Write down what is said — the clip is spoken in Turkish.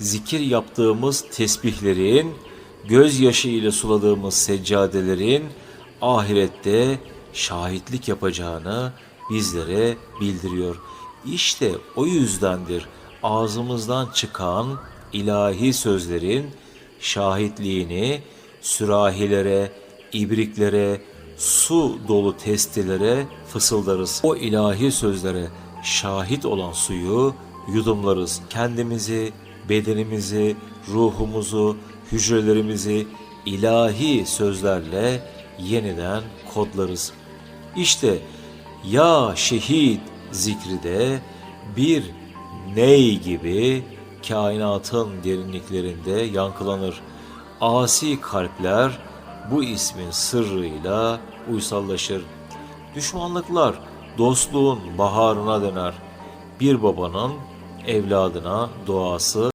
zikir yaptığımız tesbihlerin, gözyaşı ile suladığımız seccadelerin ahirette şahitlik yapacağını bizlere bildiriyor. İşte o yüzdendir ağzımızdan çıkan ilahi sözlerin şahitliğini sürahilere, ibriklere, su dolu testilere fısıldarız. O ilahi sözlere şahit olan suyu yudumlarız. Kendimizi, bedenimizi, ruhumuzu, hücrelerimizi ilahi sözlerle yeniden kodlarız. İşte ya şehit zikri de bir ney gibi kainatın derinliklerinde yankılanır. Asi kalpler bu ismin sırrıyla uysallaşır. Düşmanlıklar dostluğun baharına döner. Bir babanın evladına duası